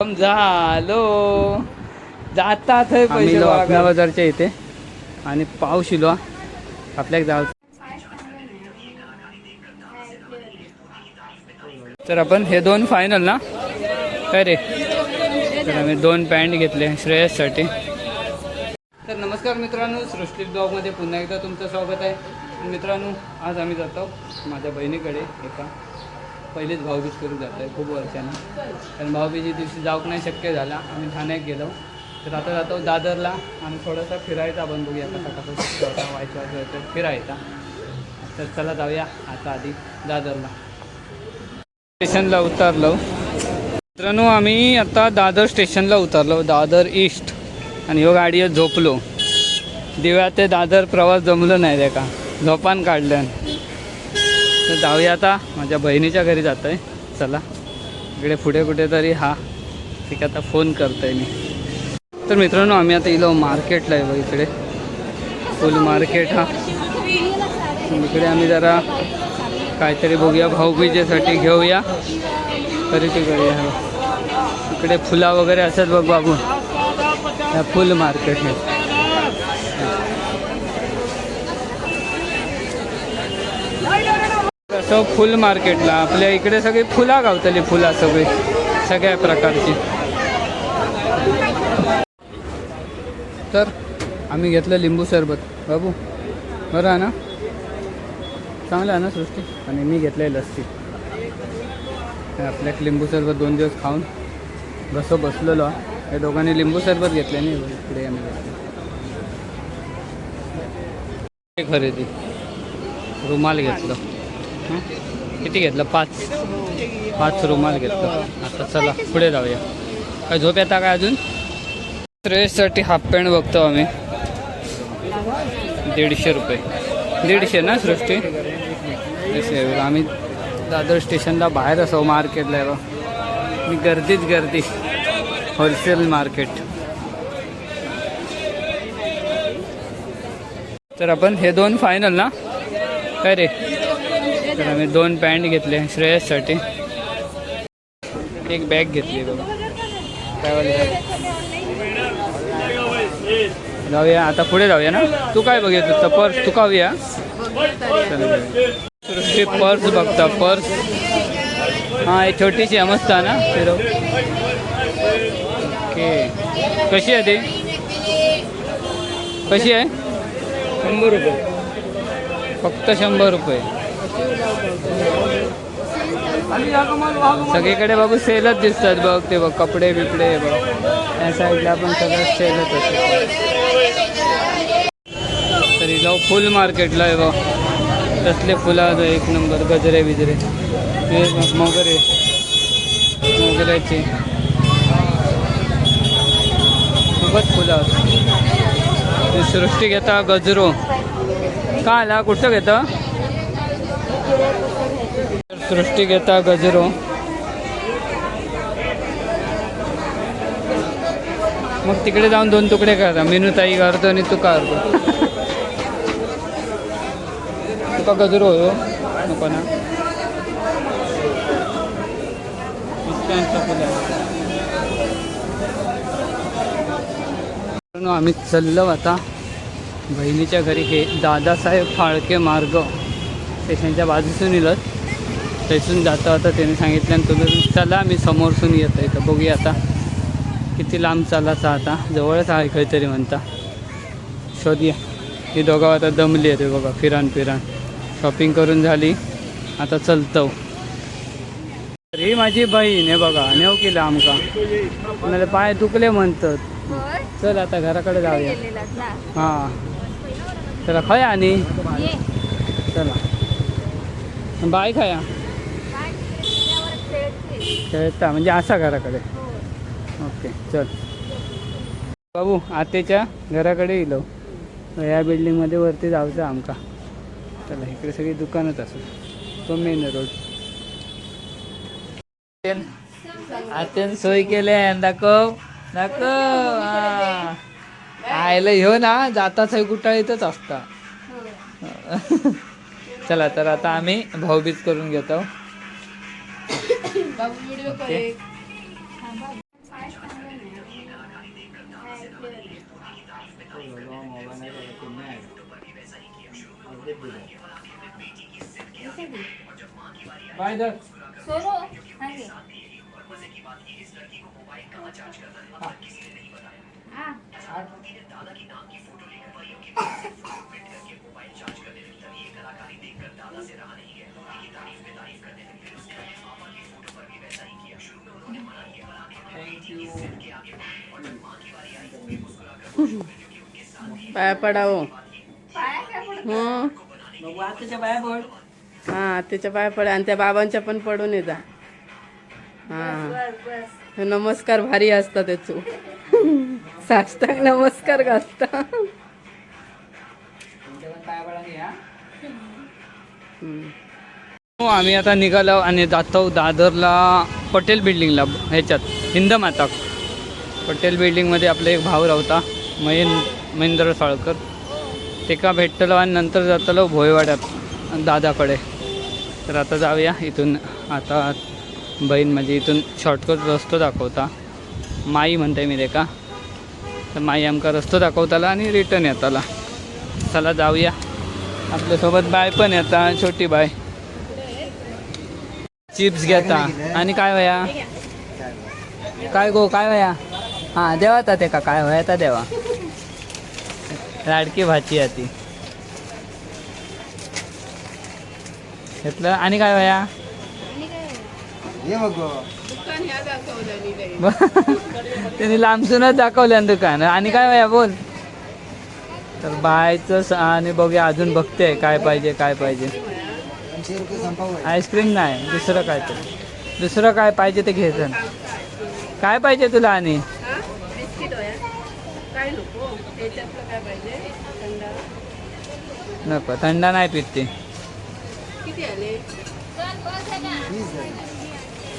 झालो. जाता थंय पैसे आम्ही आपल्या. बाजारच्या इथे. आणि पाऊस इलो. आपल्याक जाऊ तर आपण हे दोन फायनल ना? काय रे? तर आम्ही दोन पॅन्ट घेतले श्रेयससाठी. तर नमस्कार मित्रांनो सृष्टी ब्लॉगमध्ये पुन्हा एकदा तुमचं स्वागत आहे. मित्रांनो आज आम्ही जातो माझ्या बहिणीकडे एका पहिलेच भाऊबीज करून जातो आहे खूप वर्षांनी. कारण भाऊबीजी दिवशी जाऊक नाही शक्य झाला आम्ही ठाण्यात गेलो. तर आता जातो दादरला आणि थोडासा फिरायचा आपण बघूया कसा कसा शक्य होता व्हायचं व्हायचं फिरायचा. तर चला जाऊया आता आधी दादरला. स्टेशनला उतरलो. मित्रांनो आम्ही आता दादर स्टेशनला उतरलो दादर ईस्ट. आणि ह्यो गाडीवर झोपलो. दिव्या ते दादर प्रवास जमलो नाही त्या का? झोपान काढलं. तर जाऊया आता. माझ्या बहिणीच्या घरी जातो आहे चला. इकडे पुढे कुठेतरी हा. ठीक आता फोन करतोय मी. तर मित्रांनो आम्ही आता इलो मार्केटला आहे बघ इकडे. फुल मार्केट हा. इकडे आम्ही जरा काहीतरी बघूया. भाऊबीजेसाठी घेऊया. तरी करूया इकडे फुला वगैरे असतात बघ बाबू. ह्या फुल मार्केट आहे कसं फुल मार्केटला. आपल्या इकडे सगळी फुला गावतली फुला सगळी सगळ्या प्रकारची. तर आम्ही घेतलं लिंबू सरबत. बाबू बरं आहे ना? चांगलं आहे ना सृष्टी? आणि मी घेतलं लस्सी. आपल्या लिंबू सरबत दोन दिवस खाऊन बसो बसलेलो. या दोघांनी लिंबू सरबत घेतले नाही इकडे आम्ही घेतलं खरेदी. रुमाल घेतलं. किती घेतलं? पाच. पाच रुमाल घेतलं. आता चला पुढे जाऊया. काय झोप येता काय अजून? ड्रेससाठी हाफ पॅन्ट बघतो आम्ही. दीडशे रुपये. दीडशे ना सृष्टी? आम्ही दादर स्टेशनला बाहेर असो मार्केटला मी गर्दीच गर्दी. Wholesale market. तर आपण हे दोन फायनल ना? काय रे? तर आम्ही दोन पॅन्ट घेतले श्रेयससाठी. एक बॅग घेतली बघा. ट्रॅव्हल जाऊया आता पुढे जाऊया ना? तू काय बघितलं? तर पर्स तू सृष्टी पर्स बघता पर्स. हां ही छोटीशी आहे, मस्त आहे ना? फिरव. ओके. कशी आहे ती? कशी आहे? शंभर रुपये. फक्त शंभर रुपये. सगळीकडे बाबू सेलच दिसतात बघ ते बघ कपडे बिपडे बघ. त्या साईडला पण सगळं सेलच असते तरी जाऊ फुल मार्केटला आहे बघ. तसले फुलं एक नंबर गजरे बिजरे. हे मोगरे. मोगऱ्याचे. खूपच फुलं ती सृष्टी घेता गजरो. का आला कुठं घेता? सृष्टी घेता गजरो. मग तिकडे जाऊन दोन तुकडे करता. मेनूताई करतो आणि तुका करतो. तुका गजरो हो. नको ना. आम्ही चाललो आता. बहिणीच्या घरी हे दादासाहेब फाळके मार्ग. स्टेशनच्या बाजूसून इलत तेथून जाता आता त्याने सांगितलं तुम्ही चला मी समोरसून येतो इथं. बघूया आता किती लांब चालायचा आता. जवळच आहे काहीतरी म्हणता. शोधूया. ही दोघं आता दमली आहे ते बघा फिरान फिरान शॉपिंग करून झाली. आता चलतो. ही माझी बहीण आहे बघा नेव केलं आमका. मला पाय दुखले म्हणतात. चल आता घराकडे जाऊया. हां. चला खय आणि चला. बाय खाया. खेळता म्हणजे असा घराकडे. ओके चल. बाबू आतेच्या घराकडे येलो या बिल्डिंगमध्ये वरती जायचं आमका. चला इकडे सगळी दुकानच असू. तो मेन रोड आत्यान सोय केल्या दाखव. दाखव हा. आयला ह्यो ना जाताच कुटाळीतच असता. हो. चला तर आता आम्ही भाऊबीज करून घेतो ओके. बाय दर सोनू हागे हा पाया पडावं पाया काय पडत हं. बघू आताच्या बाया बोल हा. त्याच्या पाया पडा. आणि त्या बाबांच्या पण पडून ये जा. हा. नमस्कार भारी असता त्याचो साष्टांग नमस्कार घासता. हो. हो, आम्ही आता निघालो आणि जातो दादरला पटेल बिल्डिंगला ह्याच्यात हिंदमाता पटेल बिल्डिंगमध्ये आपला एक भाऊ राहता महिन महेंद्र साळकर. ते का भेटतलो आणि नंतर जातलो भोयवाड्यात दादाकडे. तर आता जाऊया इथून. आता बहीण म्हणजे इथून शॉर्टकट रस्तो दाखवता. माई म्हणते मी ते का. तर माई आमका रस्तो दाखवताला आणि रिटर्न येताला. चला जाऊया. आपल्यासोबत बाय पण येता छोटी बाय. चिप्स घेता. आणि काय वया काय गो काय वया हां देवा ते का काय वया ता देवा. लाडकी भाची आहे ती. घेतलं? आणि काय वया त्यांनी लांबसूनच दाखवलं दुकान. आणि काय वया बोल. तर बायचं आणि बघूया अजून बघते काय पाहिजे काय पाहिजे. आईस्क्रीम नाही दुसरं काय ते दुसरं काय पाहिजे ते घ्यायचं काय पाहिजे तुला आणि? नको थंड थंडा नाही पित ते.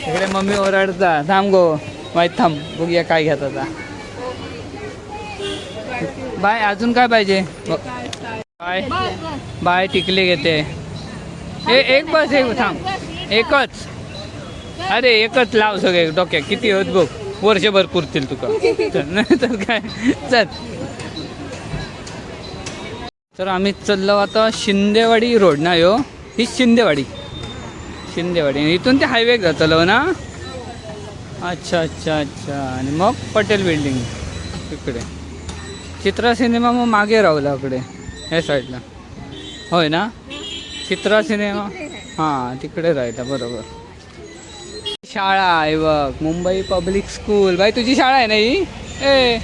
इकडे मम्मी ओरडता थांब गो माहीत थांब बघूया काय घेत आता. बाय अजून काय पाहिजे? बाय. बाय टिकले घेते. ए एक बस एक थांब. एकच. अरे एकच लाव सगळे डोक्यात. किती होत बघ. वर्षभर पुरतील तुका. चल, नाही तर काय? चल. तर आम्ही चाललो आता शिंदेवाडी रोड ना यो? ही शिंदेवाडी. शिंदेवाडी. इथून ते हायवे जातलो ना? अच्छा अच्छा अच्छा. आणि मग पटेल बिल्डिंग इकडे. चित्रा सिनेमा मग मागे राहूला इकडे ह्या साईडला होय ना? चित्रा सिनेमा? हां तिकडे राहिला बरोबर. शाळा आहे बघ मुंबई पब्लिक स्कूल बाई तुझी शाळा आहे ना ही? ए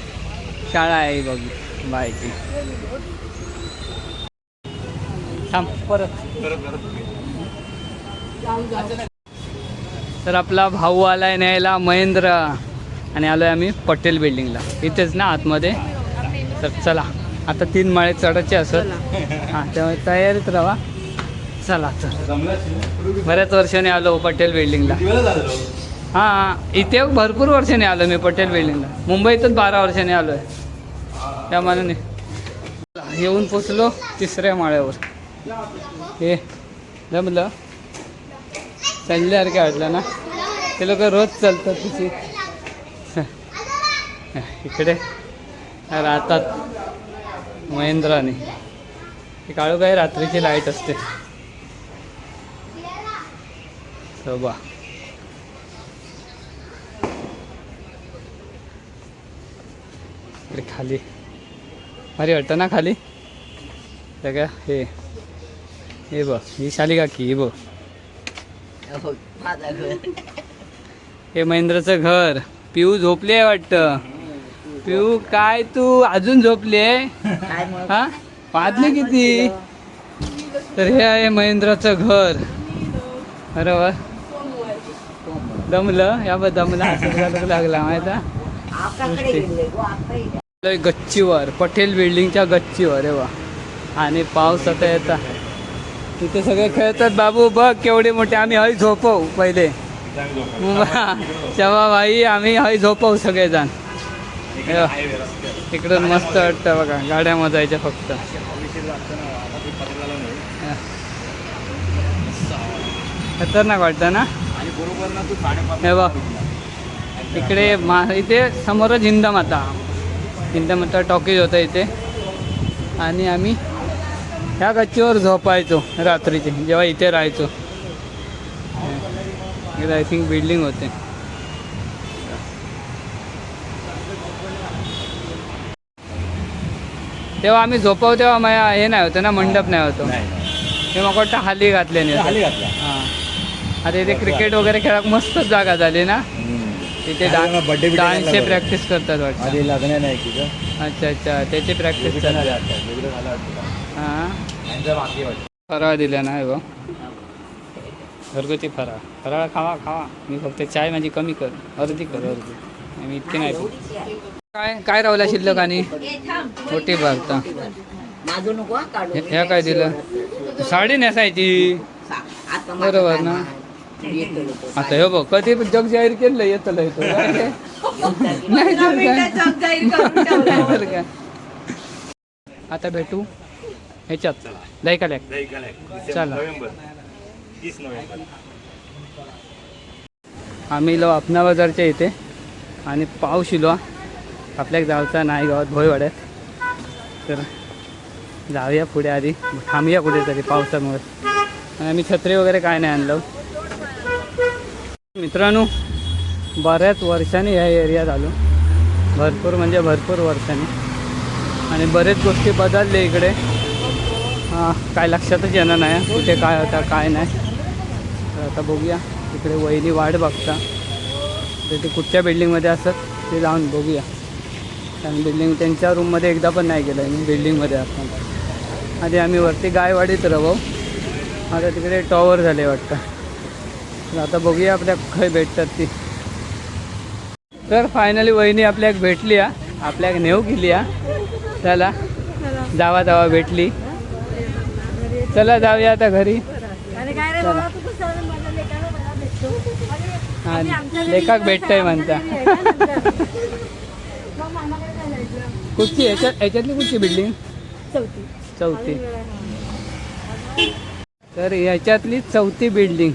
शाळा आहे बघ. बायची थांब परत. तर आपला भाऊ आलाय न्यायला महेंद्र. आणि आलोय आम्ही पटेल बिल्डिंगला इथेच ना आतमध्ये? तर चला आता तीन माळे चढायचे असत हां त्यामुळे तयारीत राहा. चला तर बऱ्याच वर्षाने आलो पटेल बिल्डिंगला हां इथे भरपूर वर्षाने आलो मी पटेल बिल्डिंगला मुंबईतच बारा वर्षाने आलो आहे त्या मानाने. येऊन पोचलो तिसऱ्या माळ्यावर. हे जमलं? चालल्यासारखे वाटलं ना? ते लोक रोज चालतात तिची इकडे. राहतात महेंद्राने. काळू काय रात्रीची लाइट असते. शोभा इकडे खाली. भारी वाटतं ना खाली? सगळं हे. हे बघ. ही शाली काकी ही बघ. हे महेंद्रचं घर. पिऊ झोपली आहे वाटतं. पिऊ काय तू? अजून झोपली आहे? हा? वाजले किती? तर हे आहे महेंद्राचं घर. बरोबर दमलं? या बघ दमलं. लागला माहिती गच्चीवर पटेल बिल्डिंगच्या गच्चीवर. आहे वा. आणि पाऊस आता येता. तिथे सगळे खेळतात बाबू बघ केवढे मोठे. आम्ही हय झोपव पहिले. तेव्हा भाई आम्ही हय झोपव सगळेजण. इकडून मस्त वाटतं बघा गाड्या मजायच्या फक्त. खतरनाक वाटतं ना? हे बघ. इकडे मा इथे समोरच हिंदमाता. हिंदमाता टॉकीज होतं इथे. आणि आम्ही ह्या गच्चीवर झोपायचो रात्रीचे जेव्हा इथे राहायचो. इकडे आय थिंक बिल्डिंग होते. तेव्हा आम्ही झोपाव तेव्हा माझ्या हे नाही होतं ना मंडप नाही होतो. ते मग वाटतं हाली घातले नाही खाली घातला. हां. आता इथे क्रिकेट वगैरे खेळाक मस्तच जागा झाली ना. तिथे डान्सचे प्रॅक्टिस करतात वाटतं. आधी लग्न नाही तिथं अच्छा अच्छा. त्याची प्रॅक्टिस हां. फराळ दिला नाही बा घरगुती फराळ. फराळ खावा खावा. मी फक्त चाय माझी कमी कर. अर्धी कर अर्धी. मी इतकी नाही पित. काय काय रावला शिल्लक आणि? मोठी भरता माझं नको हा काढू ह्या काय दिलं? साडी नेसायची. आता बरोबर ना. आता हे बघ कधी जग जाहीर केलं येतं येतो नाही तर काय नाही तर काय आता भेटू? ह्याच्यात. दैकाल्याक चला. आम्ही लो अपना बाजारच्या इथे. आणि पाऊस इलो. आपल्या गावचा नाही गावात भोयवाड्यात तर जाऊया पुढे आधी. थांबूया कुठेतरी पावसामुळे. आणि आम्ही छत्री वगैरे काय नाही आणलं. मित्रांनो बऱ्याच वर्षांनी ह्या एरियात आलो. भरपूर म्हणजे भरपूर वर्षांनी. आणि बरेच गोष्टी बदलले इकडे. हां काय लक्षातच येणार नाही. कुठे काय होता काय नाही. तर आता बघूया. तिकडे वहिनी वाट बघता. तर ते कुठच्या बिल्डिंगमध्ये असत ते जाऊन बघूया. कारण बिल्डिंग त्यांच्या रूममध्ये एकदा पण नाही गेलं मी बिल्डिंगमध्ये असताना आधी आम्ही वरती गायवाडीत राहू. आता तिकडे टॉवर झाले वाटतं. तर आता बघूया आपल्या खय भेटतात ती. तर फायनली वहिनी आपल्याक भेटली हा आपल्याक नेऊ गेली हा चला जावा जावा भेटली. चला जाऊया आता घरी. चला हा लेखाक भेटतंय म्हणता. कुठची याच्यात याच्यातली कुठची बिल्डिंग? चौथी. तर याच्यातली चौथी बिल्डिंग.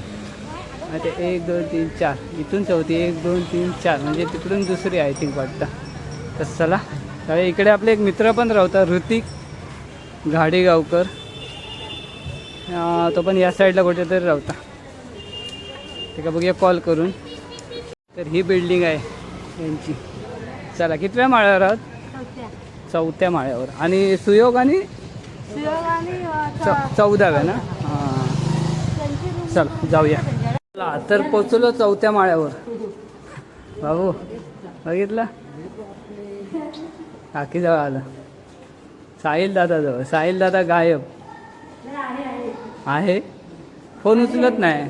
अच्छा एक दोन तीन चार. इथून चौथी एक दोन तीन चार. म्हणजे तिकडून दुसरी आय थिंक वाटतं. तर चला. त्यावेळी इकडे आपले एक मित्र पण राहता ऋतिक घाडेगावकर. तो पण या साईडला कुठेतरी राहता. ते का बघूया कॉल करून. तर ही बिल्डिंग आहे यांची. चला कितव्या माळ्यावर आहात? चौथ्या माळ्यावर. आणि सुयोग आणि चौ चौदाव्या ना? हां. चला जाऊया. चला तर पोचलो चौथ्या माळ्यावर. बाबू बघितलं? काकी जवळ आलं. साहिल दादा जवळ. साहिल दादा गायब. आहे? फोन उचलत नाही.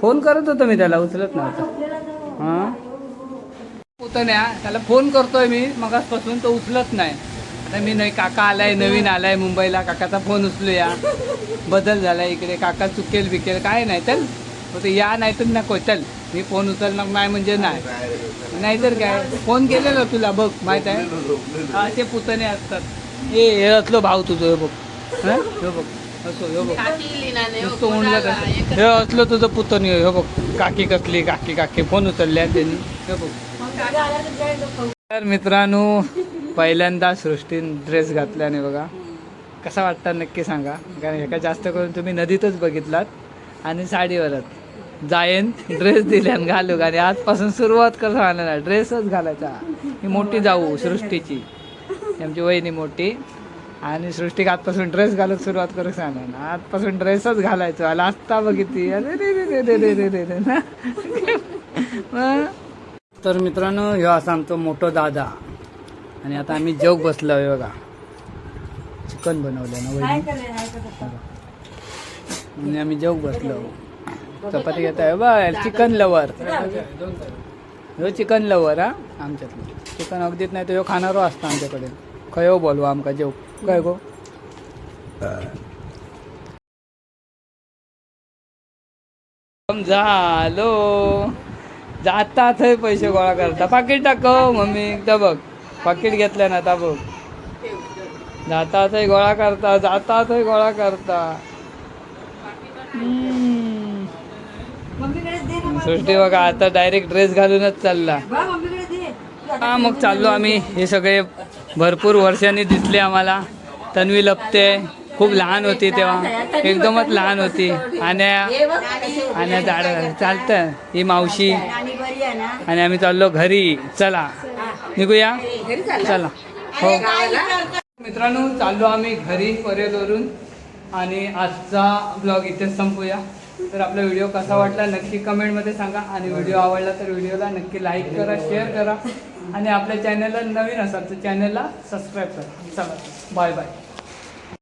फोन करत होतो मी त्याला उचलत नव्हता. हां? पुतण्या त्याला फोन करतोय मी मगासपासून तो उचलत नाही. आता मी नाही काका आलाय नवीन आलाय मुंबईला काकाचा फोन उचलूया. बदल झालाय इकडे काका चुकेल बिकेल काय नाही चल. होतं या नाही तर नको चल. मी फोन उचलणार नाही म्हणजे नाही. नाहीतर काय? फोन केलेला तुला बघ माहीत आहे? हा ते पुतणे असतात. ए हे असलो भाऊ तुझं हे बघ. हा? हे बघ. असो हे बघ. नुसतं उंडलं तसं. हे असलं तुझं पुतणी हे बघ. काकी कसली काकी काकी. फोन उचलल्या त्यांनी. हे बघ. तर मित्रांनो पहिल्यांदा सृष्टीन ड्रेस घातल्याने बघा. कसा वाटता नक्की सांगा. कारण एका जास्त करून तुम्ही नदीतच बघितलात आणि साडीवरच. जायन ड्रेस दिल्यान घालू. आणि आजपासून सुरुवात करत राहणार ड्रेसच घालायचा. ही मोठी जाऊ सृष्टीची. आमची वहिनी मोठी. आणि सृष्टीक आजपासून ड्रेस घालत सुरुवात करू सांगा ना आजपासून ड्रेसच घालायचो. आला आत्ता बघितली. अरे रे रे रे रे रे रे ना? तर मित्रांनो ह्यो असा आमचो मोठो दादा. आणि आता आम्ही जेवक बसलो आहे बघा. चिकन बनवलं ना आणि आम्ही जेवक बसलो. चपाती घेत आहे बा चिकन लवर ह्यो चिकन लवर हा? आमच्यातलं. चिकन अगदीच नाही तर ह्यो खाणारो असता आमच्याकडे. खयो बोलवा आमका जेव काय गो? झालो. जाता थंय पैसे गोळा करता. पाकिट टाकव मम्मी. एकदा बघ. पाकिट घेतलं ना आता बघ. जाता थंय गोळा करता. जाता थंय गोळा करता. सृष्टी बघा आता डायरेक्ट ड्रेस घालूनच चालला. हा मग चाललो आम्ही. हे सगळे भरपूर वर्षांनी दिसले आम्हाला. तन्वी लपते. खूप लहान होती तेव्हा. एकदमच लहान होती. आणि आणि झाड चालतं. ही मावशी. आणि आम्ही चाललो घरी. चला. निघूया? चला. हो. मित्रांनो चाललो आम्ही घरी परेलवरून आणि आजचा ब्लॉग इथेच संपूया. तर आपला व्हिडिओ कसा वाटला नक्की कमेंटमध्ये सांगा. आणि व्हिडिओ आवडला तर व्हिडिओला नक्की लाईक करा शेअर करा. आणि आपल्या चॅनलला नवीन असाल तर चॅनलला सबस्क्राईब करा. चला. Bye bye